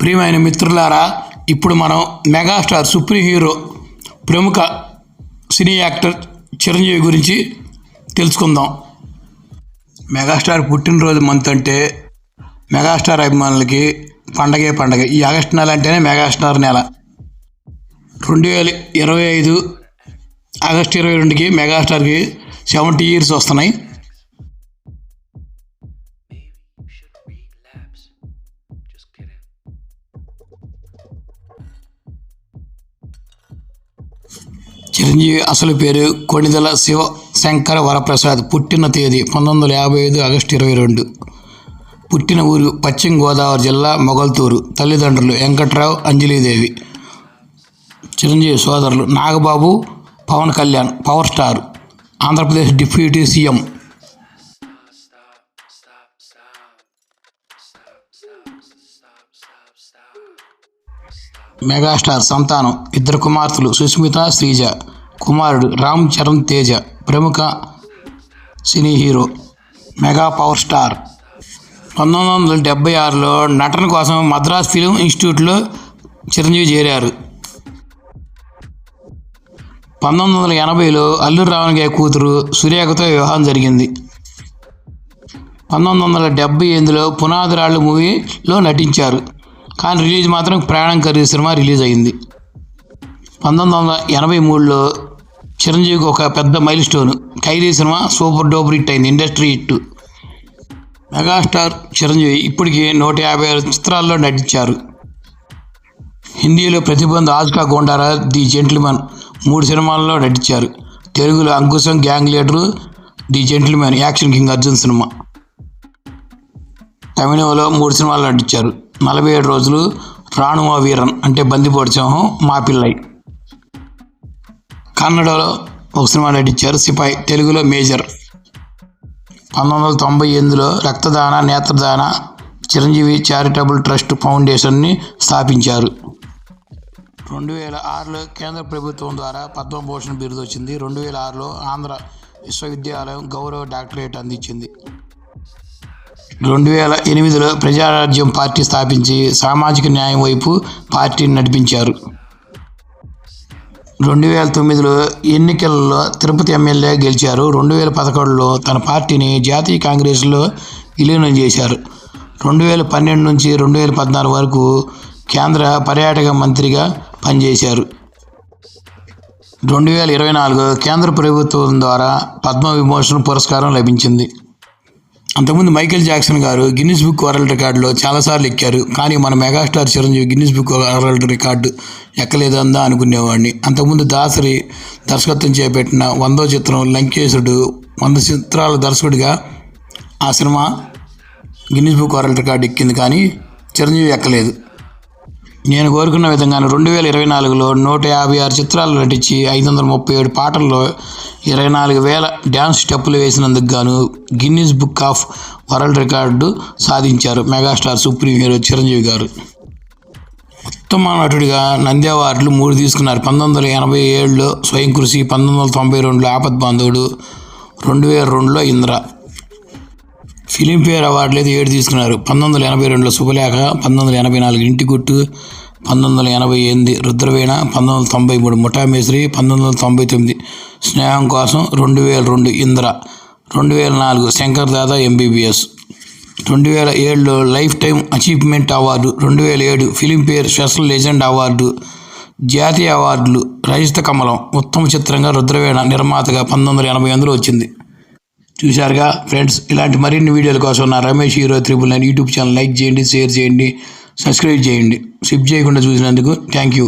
ప్రియమైన మిత్రులారా ఇప్పుడు మనం మెగాస్టార్ సూపర్ హీరో ప్రముఖ సినీ యాక్టర్ చిరంజీవి గురించి తెలుసుకుందాం. మెగాస్టార్ పుట్టినరోజు మంత్ అంటే మెగాస్టార్ అభిమానులకి పండగే పండగ. ఈ ఆగస్టు నెల అంటేనే మెగాస్టార్ నెల. రెండు వేల ఇరవై ఐదు ఆగస్టు ఇరవై రెండుకి మెగాస్టార్కి సెవెంటీ ఇయర్స్ వస్తున్నాయి. చిరంజీవి అసలు పేరు కొణిదల శివ శంకర వరప్రసాద్. పుట్టిన తేదీ పంతొమ్మిది వందల యాభై ఐదు ఆగస్టు ఇరవై రెండు. పుట్టిన ఊరు పశ్చిమ గోదావరి జిల్లా మొగల్తూరు. తల్లిదండ్రులు వెంకట్రావు అంజలీదేవి. చిరంజీవి సోదరులు Nagababu Pawan Kalyan power star. Andhra Pradesh deputy CM. Megastar సంతానం. ఇద్దరు కుమార్తెలు సుస్మిత శ్రీజ. కుమారుడు రామ్ చరణ్ తేజ ప్రముఖ cine hero mega power star. పంతొమ్మిది వందల డెబ్బై ఆరులో నటన కోసం మద్రాస్ ఫిలిం ఇన్స్టిట్యూట్లో చిరంజీవి చేరారు. పంతొమ్మిది వందల ఎనభైలో అల్లూరి రావణ్ కూతురు సురేఖతో వివాహం జరిగింది. పంతొమ్మిది వందల డెబ్బై ఎనిమిదిలో పునాదిరాళ్ళు మూవీలో నటించారు. కానీ రిలీజ్ మాత్రం ప్రయాణం ఖరీదు సినిమా రిలీజ్ అయింది. పంతొమ్మిది వందల ఎనభై మూడులో చిరంజీవికి ఒక పెద్ద milestone Khaidi cinema super duper hit అయింది ఇండస్ట్రీ హిట్. మెగాస్టార్ చిరంజీవి ఇప్పటికీ నూట యాభై ఆరు చిత్రాల్లో నటించారు. హిందీలో ప్రతిబంధ ఆజ్కా గోండారా ది జెంటిల్మెన్ మూడు సినిమాల్లో నటించారు. తెలుగులో Ankusham gang leader the gentleman action king Arjun cinema. తమిళంలో మూడు సినిమాలు నటించారు. నలభై ఏడు రోజులు రాణువ వీరన్ అంటే బందిపోడు సింహం మా పిల్లై. కన్నడలో ఒక సినిమా నటించారు సిపాయి తెలుగులో మేజర్. పంతొమ్మిది వందల తొంభై ఎనిమిదిలో రక్తదాన నేత్రదాన చిరంజీవి చారిటబుల్ ట్రస్ట్ ఫౌండేషన్ని స్థాపించారు. రెండు వేల ఆరులో కేంద్ర ప్రభుత్వం ద్వారా పద్మభూషణ్ బిరుదు వచ్చింది రెండు వేల ఆరులో ఆంధ్ర విశ్వవిద్యాలయం గౌరవ డాక్టరేట్ అందించింది. రెండు వేల ఎనిమిదిలో ప్రజారాజ్యం పార్టీ స్థాపించి సామాజిక న్యాయం వైపు పార్టీని నడిపించారు. రెండు వేల తొమ్మిదిలో ఎన్నికల్లో తిరుపతి ఎమ్మెల్యే గెలిచారు. రెండు వేల పదకొండులో తన పార్టీని జాతీయ కాంగ్రెస్లో విలీనం చేశారు. రెండు వేల పన్నెండు నుంచి రెండు వేల పద్నాలుగు వరకు కేంద్ర పర్యాటక మంత్రిగా పనిచేశారు. రెండు వేల ఇరవై నాలుగు కేంద్ర ప్రభుత్వం ద్వారా పద్మ విమోచన పురస్కారం లభించింది. అంతకుముందు మైకేల్ జాక్సన్ గారు గిన్నిస్ బుక్ వరల్డ్ రికార్డులో చాలాసార్లు ఎక్కారు. కానీ మన megastar Chiranjeevi Guinness book world record ఎక్కలేదందా అనుకునేవాడిని. అంతకుముందు దాసరి దర్శకత్వం చేపట్టిన వందో చిత్రం లంకేశుడు వంద చిత్రాల దర్శకుడిగా ఆ cinema Guinness book world record ఎక్కింది కానీ చిరంజీవి ఎక్కలేదు. నేను కోరుకున్న విధంగానే రెండు వేల ఇరవై నాలుగులో నూట యాభై ఆరు చిత్రాలు నటించి ఐదు వందల ముప్పై ఏడు పాటల్లో ఇరవై నాలుగు వేల డ్యాన్స్ స్టెప్పులు వేసినందుకు గాను Guinness book of world record సాధించారు మెగాస్టార్ సుప్రీం హీరో చిరంజీవి గారు. ఉత్తమ నటుడిగా నంది అవార్డులు మూడు తీసుకున్నారు. పంతొమ్మిది వందల ఎనభై ఏడులో స్వయం కృషి పంతొమ్మిది వందల తొంభై రెండులో ఆపద్ బాంధవుడు రెండు వేల రెండులో ఇంద్ర. ఫిలింఫేర్ అవార్డులు అయితే ఏడు తీసుకున్నారు. పంతొమ్మిది వందల ఎనభై రెండులో శుభలేఖ పంతొమ్మిది వందల ఎనభై నాలుగు ఇంటి గుట్టు పంతొమ్మిది వందల ఎనభై ఎనిమిది రుద్రవీణ పంతొమ్మిది వందల తొంభై మూడు ముఠామేశ్వరి పంతొమ్మిది వందల తొంభై తొమ్మిది స్నేహం కోసం రెండు వేల రెండు ఇంద్ర రెండు వేల నాలుగు శంకర్ దాదా ఎంబీబీఎస్ రెండు వేల ఏడులో లైఫ్ టైం అచీవ్మెంట్ అవార్డు రెండు వేల ఏడు ఫిలింఫేర్ స్పెషల్ లెజెండ్ అవార్డు జాతీయ అవార్డులు రజిత కమలం ఉత్తమ చిత్రంగా రుద్రవేణ నిర్మాతగా పంతొమ్మిది వందల ఎనభై ఎనిమిదిలో వచ్చింది. చూశారుగా. ఫ్రెండ్స్ ఇలాంటి మరిన్ని వీడియోల కోసం నా Ramesh hero triple nine YouTube channel like చేయండి షేర్ చేయండి సబ్స్క్రైబ్ చేయండి. స్కిప్ చేయకుండా చూసినందుకు థ్యాంక్ యూ.